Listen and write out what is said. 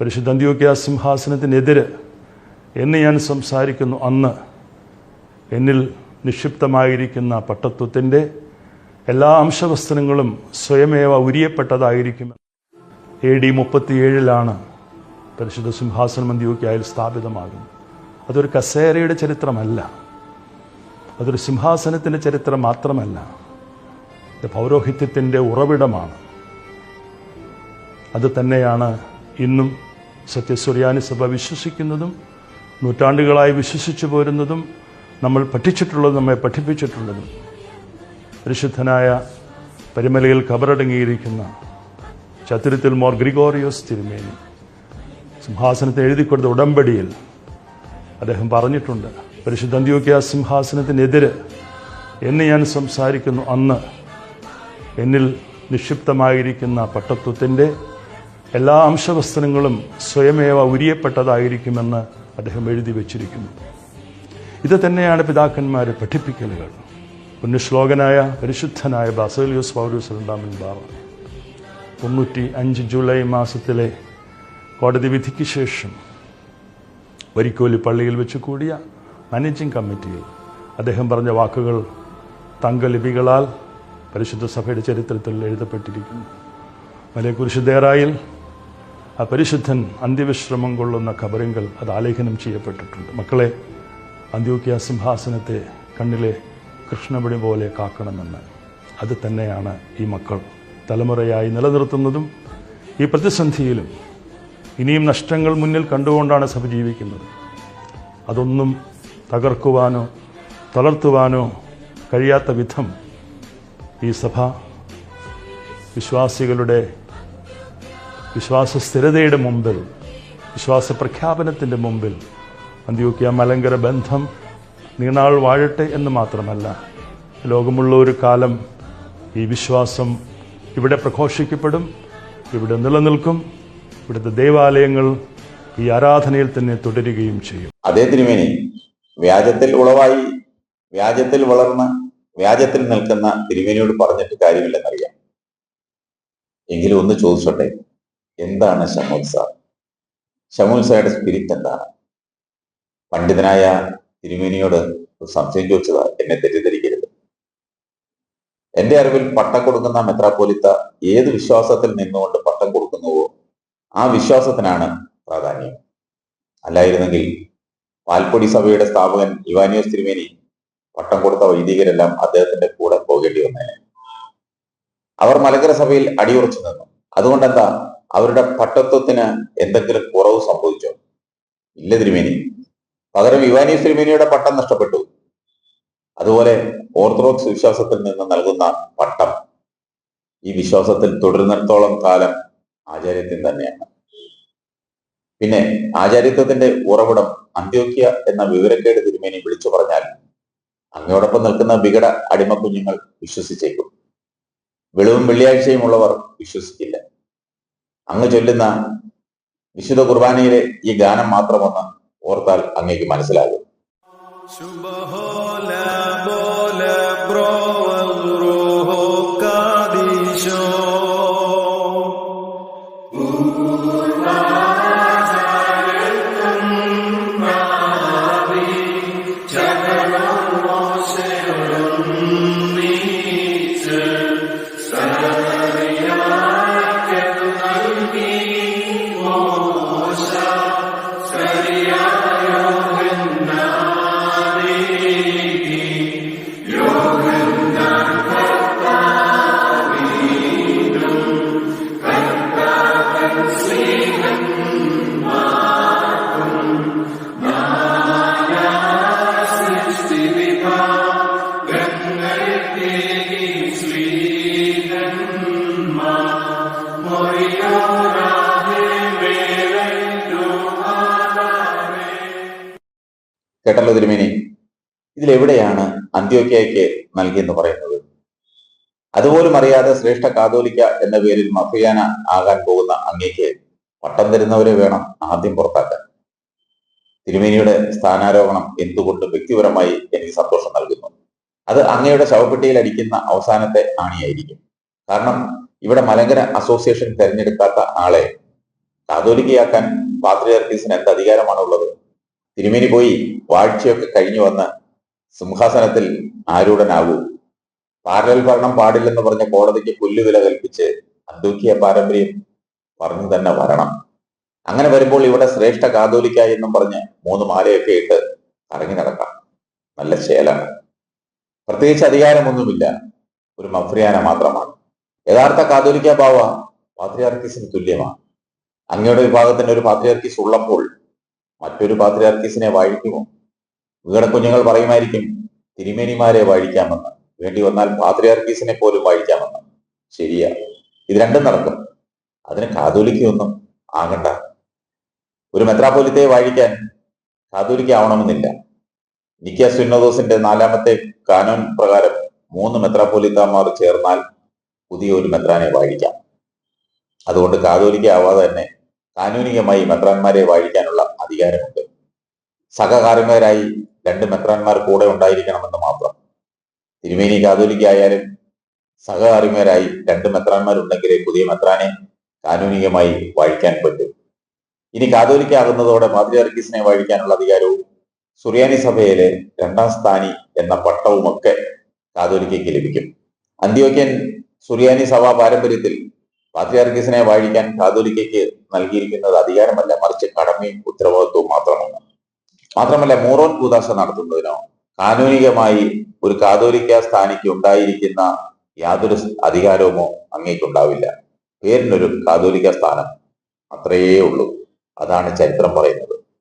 പരിശുദ്ധ അന്ത്യോക്യ സിംഹാസനത്തിനെതിരെ എന്ന് ഞാൻ സംസാരിക്കുന്നു അന്ന് എന്നിൽ നിക്ഷിപ്തമായിരിക്കുന്ന പട്ടത്വത്തിന്റെ എല്ലാ അംശവസ്ത്രങ്ങളും സ്വയമേവ ഉരിയപ്പെട്ടതായിരിക്കും. എ ഡി മുപ്പത്തിയേഴിലാണ് പരിശുദ്ധ സിംഹാസനം അന്ത്യോക്യായിൽ സ്ഥാപിതമാകുന്നത്. അതൊരു കസേരയുടെ ചരിത്രമല്ല. അതൊരു സിംഹാസനത്തിന്റെ ചരിത്രം മാത്രമല്ല. പൗരോഹിത്യത്തിന്റെ ഉറവിടമാണ്. അത് തന്നെയാണ് ഇന്നും സത്യസ്വര്യാനി സഭ വിശ്വസിക്കുന്നതും നൂറ്റാണ്ടുകളായി വിശ്വസിച്ചു പോരുന്നതും നമ്മൾ പഠിച്ചിട്ടുള്ളതും നമ്മെ പഠിപ്പിച്ചിട്ടുള്ളതും പരിശുദ്ധനായ പരിമലയിൽ കബറടങ്ങിയിരിക്കുന്ന ചതുരത്തിൽ മോർ ഗ്രിഗോറിയോസ് തിരുമേനി. സിംഹാസനത്തെ എഴുതിക്കൊടുത്ത ഉടമ്പടിയിൽ അദ്ദേഹം പറഞ്ഞിട്ടുണ്ട് പരിശുദ്ധ അന്ത്യോക്യ സിംഹാസനത്തിനെതിരെ എന്ന് ഞാൻ സംസാരിക്കുന്നു അന്ന്. എന്നിൽ നിക്ഷിപ്തമായിരിക്കുന്ന പട്ടത്വത്തിന്റെ എല്ലാ അംശവസ്ത്രങ്ങളും സ്വയമേവ ഉരിയപ്പെട്ടതായിരിക്കുമെന്ന് അദ്ദേഹം എഴുതി വച്ചിരിക്കുന്നു. ഇത് തന്നെയാണ് പിതാക്കന്മാരെ പഠിപ്പിക്കലുകൾ. പുണ്യശ്ലോകനായ പരിശുദ്ധനായ ബാസേലിയോസ് പൗരൂസ് രണ്ടാമൻ ബാവ തൊണ്ണൂറ്റി അഞ്ച് ജൂലൈ മാസത്തിലെ കോടതി വിധിക്ക് ശേഷം വരിക്കോലി പള്ളിയിൽ വെച്ച് കൂടിയ മാനേജിംഗ് കമ്മിറ്റിയിൽ അദ്ദേഹം പറഞ്ഞ വാക്കുകൾ തങ്കലിപികളാൽ പരിശുദ്ധ സഭയുടെ ചരിത്രത്തിൽ എഴുതപ്പെട്ടിരിക്കുന്നു. മലയക്കുരിശ് ദേറായിൽ പരിശുദ്ധൻ അന്ത്യവിശ്രമം കൊള്ളുന്ന ഖബറിങ്കൽ അത് ആലേഖനം ചെയ്യപ്പെട്ടിട്ടുണ്ട്. മക്കളെ അന്ത്യോക്യ സിംഹാസനത്തെ കണ്ണിലെ കൃഷ്ണപടി പോലെ കാക്കണമെന്ന്. അത് തന്നെയാണ് ഈ മക്കൾ തലമുറയായി നിലനിർത്തുന്നതും ഈ പ്രതിസന്ധിയിലും ഇനിയും നഷ്ടങ്ങൾ മുന്നിൽ കണ്ടുകൊണ്ടാണ് സഭ ജീവിക്കുന്നത്. അതൊന്നും തകർക്കുവാനോ തളർത്തുവാനോ കഴിയാത്ത വിധം ഈ സഭ വിശ്വാസികളുടെ വിശ്വാസ സ്ഥിരതയുടെ മുമ്പിൽ വിശ്വാസ പ്രഖ്യാപനത്തിന്റെ മുമ്പിൽ അന്ത്യോക്യ മലങ്കര ബന്ധം നീണാൾ വാഴട്ടെ എന്ന് മാത്രമല്ല ലോകമുള്ള ഒരു കാലം ഈ വിശ്വാസം ഇവിടെ പ്രഘോഷിക്കപ്പെടും ഇവിടെ നിലനിൽക്കും ഇവിടുത്തെ ദേവാലയങ്ങൾ ഈ ആരാധനയിൽ തന്നെ തുടരുകയും ചെയ്യും. അതേ തിരുമേനി വ്യാജത്തിൽ ഉളവായി വ്യാജത്തിൽ വളർന്ന് വ്യാജത്തിൽ നിൽക്കുന്ന തിരുമേനിയോട് പറഞ്ഞിട്ട് കാര്യമില്ലെന്നറിയാം. എങ്കിലും ഒന്ന് ചോദിച്ചോട്ടെ എന്താണ് ശമോത്സ ശമോത്സയുടെ സ്പിരിറ്റ് എന്താണ്? പണ്ഡിതനായ തിരുമേനിയോട് സംശയം ചോദിച്ചതാ എന്നെ തെറ്റിദ്ധരിക്കരുത്. എന്റെ അറിവിൽ പട്ടം കൊടുക്കുന്ന മെത്രാപ്പോലിത്ത ഏത് വിശ്വാസത്തിൽ നിന്നുകൊണ്ട് പട്ടം കൊടുക്കുന്നുവോ ആ വിശ്വാസത്തിനാണ് പ്രാധാന്യം. അല്ലായിരുന്നെങ്കിൽ പാൽപ്പൊടി സഭയുടെ സ്ഥാപകൻ ഇവാനിയോസ് തിരുമേനി പട്ടം കൊടുത്ത വൈദികരെല്ലാം അദ്ദേഹത്തിന്റെ കൂടെ പോകേണ്ടി വന്നേനെ. അവർ മലങ്കര സഭയിൽ അടിയുറച്ചു നിന്നു. അതുകൊണ്ട് എന്താ അവരുടെ പട്ടത്വത്തിന് എന്തെങ്കിലും കുറവ് സംഭവിച്ചോ? ഇല്ല തിരുമേനി. പകരം യുവാനി തിരുമേനിയുടെ പട്ടം നഷ്ടപ്പെട്ടു. അതുപോലെ ഓർത്തഡോക്സ് വിശ്വാസത്തിൽ നിന്ന് നൽകുന്ന പട്ടം ഈ വിശ്വാസത്തിൽ തുടരുന്നിടത്തോളം കാലം ആചാര്യത്വം തന്നെയാണ്. പിന്നെ ആചാര്യത്വത്തിന്റെ ഉറവിടം അന്ത്യോക്യ എന്ന വിവരക്കേട് തിരുമേനി വിളിച്ചു പറഞ്ഞാൽ അങ്ങയോടൊപ്പം നിൽക്കുന്ന വികട അടിമ കുഞ്ഞുങ്ങൾ വിശ്വസിച്ചേക്കും. വെളിവും വെള്ളിയാഴ്ചയും ഉള്ളവർ വിശ്വസിക്കില്ല. അങ്ങ് ചൊല്ലുന്ന വിശുദ്ധ കുർബാനയിലെ ഈ ഗാനം മാത്രമൊന്ന് ഓർത്താൽ അങ്ങേക്ക് മനസ്സിലാകും. കേട്ടല്ലോ തിരുമേനി? ഇതിലെവിടെയാണ് അന്ത്യോക്യയ്ക്ക് നൽകിയെന്ന് പറയുന്നത്? അതുപോലും അറിയാതെ ശ്രേഷ്ഠ കാതോലിക്ക എന്ന പേരിൽ മഫിയാന ആകാൻ പോകുന്ന അങ്ങേക്ക് പട്ടം തരുന്നവരെ വേണം ആദ്യം പുറത്താക്കാൻ. തിരുമേനിയുടെ സ്ഥാനാരോഹണം എന്തുകൊണ്ടും വ്യക്തിപരമായി എനിക്ക് സന്തോഷം നൽകുന്നു? അത് അങ്ങയുടെ ശവപ്പെട്ടിയിൽ അടിക്കുന്ന അവസാനത്തെ ആണിയായിരിക്കും. കാരണം ഇവിടെ മലങ്കര അസോസിയേഷൻ തെരഞ്ഞെടുക്കാത്ത ആളെ കാതോലിക്കയാക്കാൻ പാത്രിയർക്കീസിന് എന്ത് അധികാരമാണുള്ളത്? തിരുമേനി പോയി വാഴ്ചയൊക്കെ കഴിഞ്ഞു വന്ന് സിംഹാസനത്തിൽ ആരൂഢനാകൂ. പാരലൽ ഭരണം പാടില്ലെന്ന് പറഞ്ഞ കോടതിക്ക് പുല്ലുവില കൽപ്പിച്ച് അന്തോക്കിയ പാരമ്പര്യം പറഞ്ഞു തന്നെ വരണം. അങ്ങനെ വരുമ്പോൾ ഇവിടെ ശ്രേഷ്ഠ കാതോലിക്ക എന്നും പറഞ്ഞ് മൂന്ന് മാലയൊക്കെ ഇട്ട് കറങ്ങി നടക്കാം. നല്ല ശേലാണ് പ്രത്യേകിച്ച് അധികാരമൊന്നുമില്ല. ഒരു മഫ്രിയാന മാത്രമാണ്. യഥാർത്ഥ കാതോലിക്ക ബാവ പാത്രിയാർക്കീസിന് തുല്യമാണ്. അങ്ങയുടെ വിഭാഗത്തിന് ഒരു പാത്രിയാർക്കീസ് ഉള്ളപ്പോൾ മറ്റൊരു പാത്രിയാർക്കീസിനെ വാഴിക്കുമോ? വീട കുഞ്ഞുങ്ങൾ പറയുമായിരിക്കും തിരുമേനിമാരെ വാഴിക്കാമെന്ന്. വേണ്ടി വന്നാൽ പാത്രിയാർക്കീസിനെ പോലും വാഴിക്കാമെന്ന്. ശരിയാ. ഇത് രണ്ടും നടക്കും. അതിന് കാതോലിക്കൊന്നും ആകണ്ട. ഒരു മെത്രാപോലിത്തെ വാഴിക്കാൻ കാതോലിക്ക ആവണമെന്നില്ല. നിക്കിയ സുന്നദോസിന്റെ നാലാമത്തെ കാനോൻ പ്രകാരം മൂന്ന് മെത്രാപോലിത്താമാർ ചേർന്നാൽ പുതിയ ഒരു മെത്രാനെ വാഴിക്കാം. അതുകൊണ്ട് കാതോലിക്ക ആവാതെ തന്നെ കാനൂനികമായി മെത്രാന്മാരെ വാഴിക്കാനുള്ള അധികാരമുണ്ട്. സഹകാരന്മാരായി രണ്ട് മെത്രാന്മാർ കൂടെ ഉണ്ടായിരിക്കണമെന്ന് മാത്രം. തിരുമേനി കാതോലിക്ക ആയാലും സഹകാരിമാരായി രണ്ട് മെത്രാന്മാരുണ്ടെങ്കിലേ പുതിയ മെത്രാനെ കാനൂനികമായി വാഴിക്കാൻ പറ്റും. ഇനി കാതോലിക്ക ആകുന്നതോടെ പാത്രിയാർക്കീസിനെ വാഴിക്കാനുള്ള അധികാരവും സുറിയാനി സഭയിലെ രണ്ടാം സ്ഥാനി എന്ന പട്ടവുമൊക്കെ കാതോലിക്കയ്ക്ക് ലഭിക്കും. അന്ത്യോക്യൻ സുറിയാനി സഭാ പാരമ്പര്യത്തിൽ പാത്രിയാർഗീസിനെ വാഴിക്കാൻ കാതോലിക്കയ്ക്ക് നൽകിയിരിക്കുന്നത് അധികാരമല്ല മറിച്ച് കടമയും ഉത്തരവാദിത്വവും മാത്രമാണ്. മാത്രമല്ല മോറോൻ കൂതാശ നടത്തുന്നതിനോ കാനൂനികമായി ഒരു കാതോലിക്ക സ്ഥാനിക്ക് ഉണ്ടായിരിക്കുന്ന യാതൊരു അധികാരവുമോ അങ്ങേക്കുണ്ടാവില്ല. പേരിനൊരു കാതോലിക സ്ഥാനം അത്രയേ ഉള്ളൂ. അതാണ് ചരിത്രം പറയുന്നത്.